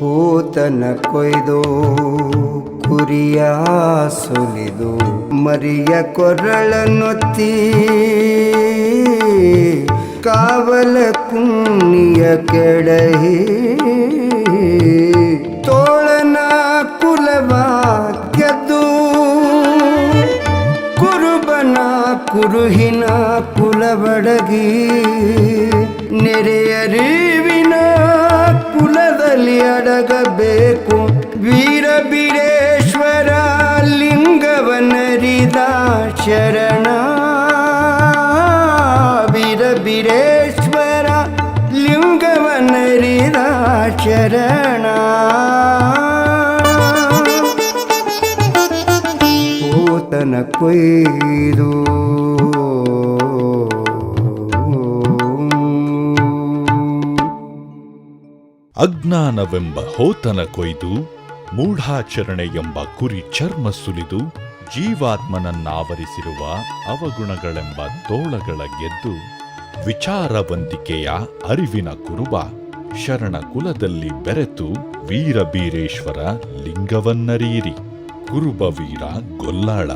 ಹೂತನ ಕೊಯ್ದು ಕುರಿಯ ಸುಲಿದು ಮರಿಯ ಕೊರಳನ್ನೊತ್ತಿ ಕಾವಲ ಕುಣ್ಣಿಯ ಕೆಡಹಿ ತೋಳನ ಕುಲವ ಗೆದ್ದು ಕುರುಬನ ಕುರುಹಿನ ಕುಲಬಡಗಿ ನೆರೆಯರಿವಿನ ಕುಲದಲ್ಲಿ ಅಡಗಬೇಕು. ವೀರ ಬೀರೇಶ್ವರ ಲಿಂಗವನರಿದ ಶರಣ ವೀರ ಬೀರೇಶ್ವರ ಲಿಂಗವನರಿದ ಶರಣ ಪೂತನ ಕೊಯ್ದು ಅಜ್ಞಾನವೆಂಬ ಹೋತನ ಕೊಯ್ದು ಮೂಢಾಚರಣೆ ಎಂಬ ಕುರಿ ಚರ್ಮ ಸುಲಿದು ಜೀವಾತ್ಮನನ್ನಾವರಿಸಿರುವ ಅವಗುಣಗಳೆಂಬ ತೋಳಗಳ ಗೆದ್ದು ವಿಚಾರವಂತಿಕೆಯ ಅರಿವಿನ ಕುರುಬ ಶರಣ ಕುಲದಲ್ಲಿ ಬೆರೆತು ವೀರಬೀರೇಶ್ವರ ಲಿಂಗವನ್ನರಿಯಿರಿ. ಕುರುಬ ವೀರ ಗೊಲ್ಲಾಳ.